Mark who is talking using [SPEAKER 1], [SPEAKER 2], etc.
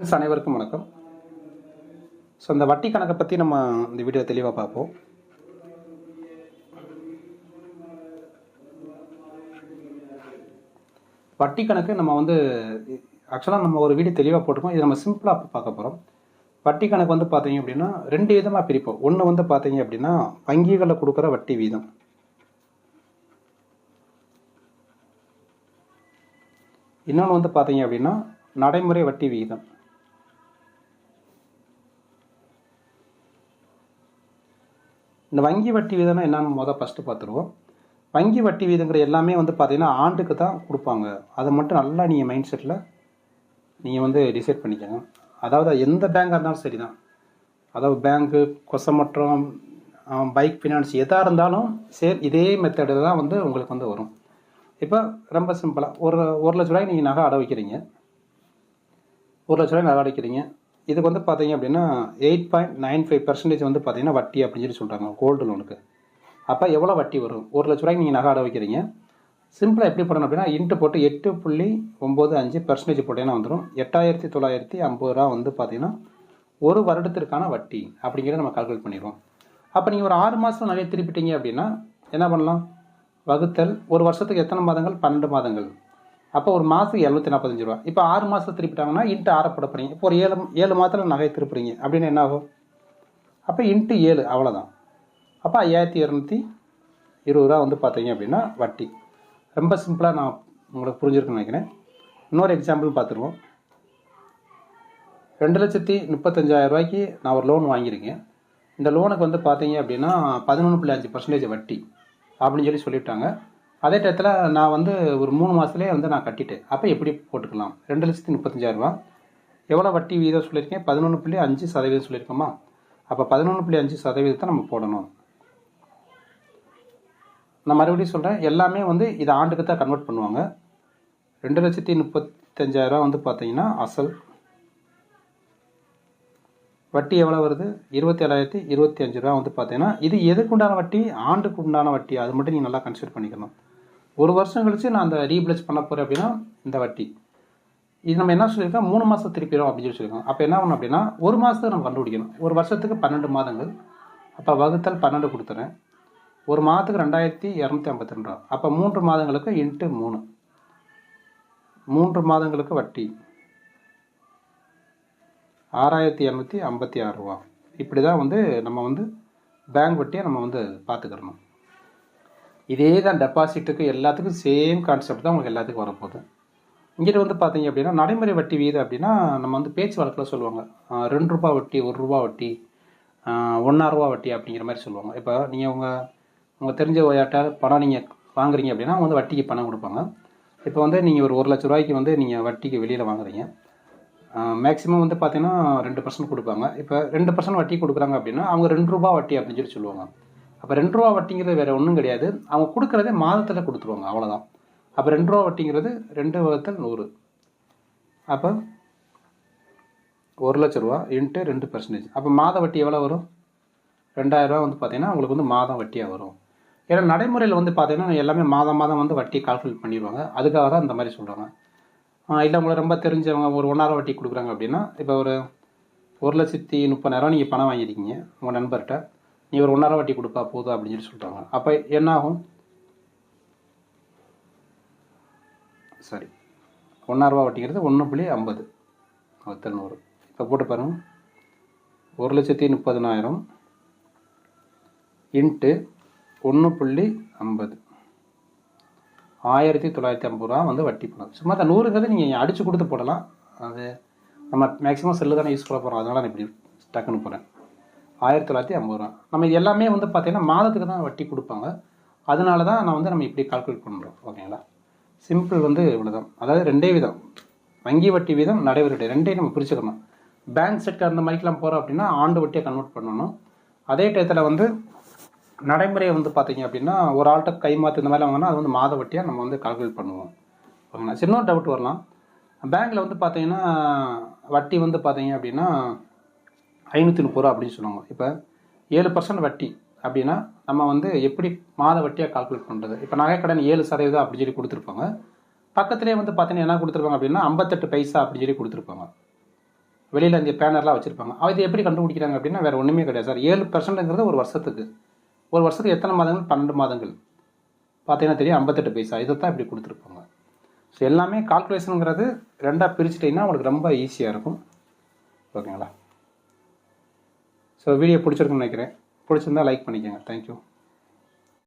[SPEAKER 1] Friends அனைவருக்கும் வணக்கம். So இந்த வட்டி கணக்கை பற்றி நம்ம இந்த வீடியோ தெளிவாக பார்ப்போம். வட்டி கணக்கு நம்ம வந்து ஆக்சுவலாக நம்ம ஒரு வீடியோ தெளிவாக போட்டிருக்கோம். இது நம்ம சிம்பிளாக பார்க்க போகிறோம் வட்டி கணக்கு வந்து பார்த்தீங்க அப்படின்னா ரெண்டு விதமாக பிரிப்போம். ஒன்று வந்து பார்த்தீங்க அப்படின்னா வங்கிகளில் கொடுக்குற வட்டி வீதம். இன்னொன்று வந்து பார்த்தீங்க அப்படின்னா நடைமுறை வட்டி விகிதம் இந்த வங்கி வட்டி வீதம்னா என்னன்னு முதல் ஃபஸ்ட்டு பார்த்துருவோம். வங்கி வட்டி வீதங்கிற எல்லாமே வந்து பார்த்தீங்கன்னா ஆண்டுக்கு தான் கொடுப்பாங்க. அதை மட்டும் நல்லா நீங்கள் மைண்ட் செட்டில் நீங்கள் வந்து டிசைட் பண்ணிக்கோங்க. அதாவது எந்த பேங்காக இருந்தாலும் சரி தான் அதாவது பேங்க்கு கொசமற்றம் பைக் ஃபினான்ஸ் எதாக இருந்தாலும் சேர் இதே மெத்தடு தான் வந்து உங்களுக்கு வந்து வரும். இப்போ ரொம்ப சிம்பிளாக ஒரு ஒரு லட்ச ரூபாய் நீங்கள் நகை அடை வைக்கிறீங்க. ஒரு லட்ச ரூபாய் நகை அடைக்கிறீங்க இதுக்கு வந்து பார்த்தீங்க அப்படின்னா eight point nine five percentage வந்து பார்த்தீங்கன்னா வட்டி அப்படின்னு சொல்லி சொல்கிறாங்க கோல்டு லோனுக்கு அப்போ எவ்வளோ வட்டி வரும்? ஒரு லட்ச ரூபாய்க்கு நீங்கள் நகை அடை வைக்கிறீங்க. சிம்பிளாக எப்படி பண்ணணும் அப்படின்னா இன்ட்டு போட்டு எட்டு புள்ளி ஒம்பது அஞ்சு பர்சன்டேஜ் போட்டீங்கன்னா வந்துடும் எட்டாயிரத்தி தொள்ளாயிரத்தி ஐம்பது ரூபா வந்து பார்த்தீங்கன்னா ஒரு வருடத்திற்கான வட்டி அப்படிங்கிறத நம்ம கால்குலேட் பண்ணிடுவோம் அப்போ நீங்கள் ஒரு ஆறு மாதம் நிறைய திருப்பிட்டீங்க அப்படின்னா என்ன பண்ணலாம்? வகுத்தல் ஒரு வருஷத்துக்கு எத்தனை மாதங்கள்? பன்னெண்டு மாதங்கள். அப்போ ஒரு மாதத்துக்கு எழுநூற்றி நாற்பத்தஞ்சு ரூபா. இப்போ ஆறு மாதம் திருப்பிட்டாங்கன்னா இன்ட்டு ஆறை போட போகிறீங்க இப்போ ஒரு ஏழு ஏழு மாதத்தில் நகையை திருப்புறீங்க. அப்படின்னு என்ன ஆகும்? அப்போ இன்ட்டு ஏழு அவ்வளோதான் அப்போ ஐயாயிரத்தி இரநூத்தி இருபது ரூபா வந்து பார்த்தீங்க அப்படின்னா வட்டி. ரொம்ப சிம்பிளாக நான் உங்களுக்கு புரிஞ்சிருக்குன்னு நினைக்கிறேன். இன்னொரு எக்ஸாம்பிள் பார்த்துருவோம். ரெண்டு லட்சத்தி முப்பத்தஞ்சாயிரம் ரூபாய்க்கு நான் ஒரு லோன் வாங்கியிருக்கேன். இந்த லோனுக்கு வந்து பார்த்தீங்க அப்படின்னா பதினொன்று புள்ளி அஞ்சு பர்சன்டேஜ் வட்டி அப்படின்னு சொல்லி சொல்லிவிட்டாங்க அதே டயத்தில் நான் வந்து ஒரு மூணு மாதத்துலேயே வந்து நான் கட்டிட்டேன். அப்போ எப்படி போட்டுக்கலாம்? ரெண்டு லட்சத்தி முப்பத்தஞ்சாயிரரூபா எவ்வளோ வட்டி வீதம் சொல்லியிருக்கேன்? பதினொன்று புள்ளி அஞ்சு சதவீதம் சொல்லியிருக்கோமா? அப்போ பதினொன்று புள்ளி அஞ்சு சதவீதத்தை நம்ம போடணும். நான் மறுபடியும் சொல்கிறேன் எல்லாமே வந்து இதை ஆண்டுக்கு தான் கன்வெர்ட் பண்ணுவாங்க. ரெண்டு லட்சத்தி முப்பத்தஞ்சாயிரரூபா வந்து பார்த்தீங்கன்னா அசல். வட்டி எவ்வளோ வருது? இருபத்தி ஏழாயிரத்தி இருபத்தி அஞ்சு ரூபா வந்து பார்த்தீங்கன்னா இது எதுக்கு உண்டான வட்டி? ஆண்டுக்கு உண்டான வட்டி. அது மட்டும் நீங்கள் நல்லா கன்சிடர் பண்ணிக்கணும். ஒரு வருஷம் கழிச்சு நான் அந்த ரீப்ளேஸ் பண்ண போகிறேன் அப்படின்னா இந்த வட்டி. இது நம்ம என்ன சொல்லியிருக்கோம்? மூணு மாதம் திருப்பிடும் அப்படின்னு சொல்லி சொல்லியிருக்கோம். அப்போ என்ன பண்ணணும் அப்படின்னா ஒரு மாதத்துக்கு நம்ம கண்டுபிடிக்கணும். ஒரு வருஷத்துக்கு பன்னெண்டு மாதங்கள். அப்போ வகுத்தல் பன்னெண்டு கொடுத்துறேன். ஒரு மாதத்துக்கு ரெண்டாயிரத்தி இரநூத்தி ஐம்பத்தி ரெண்டு ரூபா அப்போ மூன்று மாதங்களுக்கு இன்ட்டு மூணு. மூன்று மாதங்களுக்கு வட்டி. ஆறாயிரத்தி இரநூத்தி ஐம்பத்தி ஆறு ரூபா இப்படி தான் வந்து நம்ம வந்து பேங்க் வட்டியை நம்ம வந்து பார்த்துக்கிறணும். இதே தான் டெபாசிட்டுக்கு எல்லாத்துக்கும் சேம் கான்செப்ட் தான் உங்களுக்கு எல்லாத்துக்கும் வரப்போகுது. இங்கிட்ட வந்து பார்த்தீங்க அப்படின்னா நடைமுறை வட்டி வீதம் அப்படின்னா நம்ம வந்து பேச்சு வழக்கில் சொல்லுவாங்க ரெண்டு ரூபா வட்டி ஒரு ரூபா வட்டி ஆஹ் ரூபா வட்டி அப்படிங்கிற மாதிரி சொல்லுவாங்க. இப்போ நீங்கள் உங்கள் உங்கள் தெரிஞ்ச யார்கிட்ட பணம் நீங்கள் வாங்குறீங்க அப்படின்னா அவங்க வந்து வட்டிக்கு பணம் கொடுப்பாங்க. இப்போ வந்து நீங்கள் ஒரு ஒரு லட்ச ரூபாய்க்கு வந்து நீங்கள் வட்டிக்கு வெளியில் வாங்குறீங்க. மேக்ஸிமம் வந்து பார்த்தீங்கன்னா ரெண்டு பர்சன்ட் கொடுப்பாங்க. இப்போ ரெண்டு பர்சன்ட் வட்டி கொடுக்குறாங்க அப்படின்னா அவங்க ரெண்டு ரூபா வட்டி அப்படின்னு சொல்லி சொல்லுவாங்க. அப்போ ரெண்டு ரூபா வட்டிங்கிறது வேறு ஒன்றும் கிடையாது. அவங்க கொடுக்குறதே மாதத்தில் கொடுத்துருவாங்க அவ்வளோதான் அப்போ ரெண்டு ரூபா வட்டிங்கிறது ரெண்டு வகுத்தல் நூறு. அப்போ ஒரு லட்ச ரூபா இன்ட்டு ரெண்டு பர்சன்டேஜ் அப்போ மாத வட்டி எவ்வளோ வரும்? ரெண்டாயிரரூவா வந்து பார்த்தீங்கன்னா உங்களுக்கு வந்து மாதம் வட்டியாக வரும். ஏன்னா நடைமுறையில் வந்து பார்த்தீங்கன்னா எல்லாமே மாதம் மாதம் வந்து வட்டி கால்குலேட் பண்ணிடுவாங்க. அதுக்காக தான் இந்த மாதிரி சொல்கிறாங்க இல்லை உங்களை ரொம்ப தெரிஞ்சவங்க ஒரு ஒன்றாயிரம் வட்டி கொடுக்குறாங்க அப்படின்னா இப்போ ஒரு ஒரு லட்சத்தி முப்பதாயிரம் நீங்கள் பணம் வாங்கியிருக்கீங்க உங்கள் நண்பர்கிட்ட. நீ ஒரு ஒன்றரை வட்டி கொடுப்பா போதும் அப்படின்னு சொல்லி சொல்கிறாங்க அப்போ என்ன ஆகும் சரி ஒன்றாயிரரூபா வட்டிங்கிறது ஒன்று புள்ளி ஐம்பது. அத்தநூறு இப்போ போட்டு பாருங்க. ஒரு லட்சத்தி முப்பதினாயிரம் இன்ட்டு ஒன்று புள்ளி ஐம்பது. ஆயிரத்தி தொள்ளாயிரத்தி ஐம்பது ரூபா வந்து வட்டி பணம் சும்மா அந்த நூறுங்கிறது நீங்கள் அடித்து கொடுத்து போடலாம். அது நம்ம மேக்ஸிமம் செல்லு தானே யூஸ் பண்ண போகிறோம் அதனால் நான் இப்படி டக்குன்னு போகிறேன் ஆயிரத்தி தொள்ளாயிரத்தி ஐம்பது ரூபா. நம்ம இது எல்லாமே வந்து பார்த்தீங்கன்னா மாதத்துக்கு தான் வட்டி கொடுப்பாங்க. அதனால தான் நான் வந்து நம்ம இப்படி கால்குலேட் பண்ணுறோம் ஓகேங்களா? சிம்பிள் வந்து இவ்வளோதான் அதாவது ரெண்டே விதம். வங்கி வட்டி வீதம் நடைமுறை ரெண்டே ரெண்டையும் நம்ம பிரிச்சுக்கணும். பேங்க் செக்டர் அந்த மாதிரிலாம் போகிறோம் அப்படின்னா ஆண்டு வட்டியை கன்வெர்ட் பண்ணணும். அதே டயத்தில் வந்து நடைமுறையை வந்து பார்த்தீங்க அப்படின்னா ஒரு ஆள்கிட்ட கை மாற்று இந்த மாதிரி வாங்கினா அது வந்து மாத வட்டியாக நம்ம வந்து கால்குலேட் பண்ணுவோம். ஓகேங்களா? சின்ன டவுட் வரலாம். பேங்க்கில் வந்து பார்த்தீங்கன்னா வட்டி வந்து பார்த்தீங்க அப்படின்னா ஐநூற்றி முப்பது ரூபா அப்படின்னு சொல்லுவாங்க இப்போ ஏழு பர்சன்ட் வட்டி அப்படின்னா நம்ம வந்து எப்படி மாத வட்டியாக கால்குலேட் பண்ணுறது இப்போ நகைக்கடன் ஏழு சதவீதம் அப்படின்னு சொல்லி கொடுத்துருப்பாங்க. பக்கத்துலேயே வந்து பார்த்தீங்கன்னா என்ன கொடுத்துருப்பாங்க அப்படின்னா ஐம்பத்தெட்டு பைசா அப்படின்னு சொல்லி கொடுத்துருப்பாங்க. வெளியில் இந்த பேனர்லாம் வச்சுருப்பாங்க. அது எப்படி கண்டுபிடிக்கிறாங்க அப்படின்னா வேறு ஒன்றுமே கிடையாது சார். ஏழு பர்சன்ட்டுங்கிறது ஒரு வருஷத்துக்கு. ஒரு வருஷத்துக்கு எத்தனை மாதங்கள்? பன்னெண்டு மாதங்கள். பார்த்தீங்கன்னா தெரியும் ஐம்பத்தெட்டு பைசா. இதை தான் இப்படி கொடுத்துருப்பாங்க. ஸோ எல்லாமே கால்குலேஷனுங்கிறது ரெண்டாக பிரிச்சுட்டிங்கன்னா உங்களுக்கு ரொம்ப ஈஸியாக இருக்கும். ஓகேங்களா? ஸோ வீடியோ பிடிச்சிருக்குன்னு நினைக்கிறேன். பிடிச்சிருந்தா லைக் பண்ணிக்கோங்க. தேங்க்யூ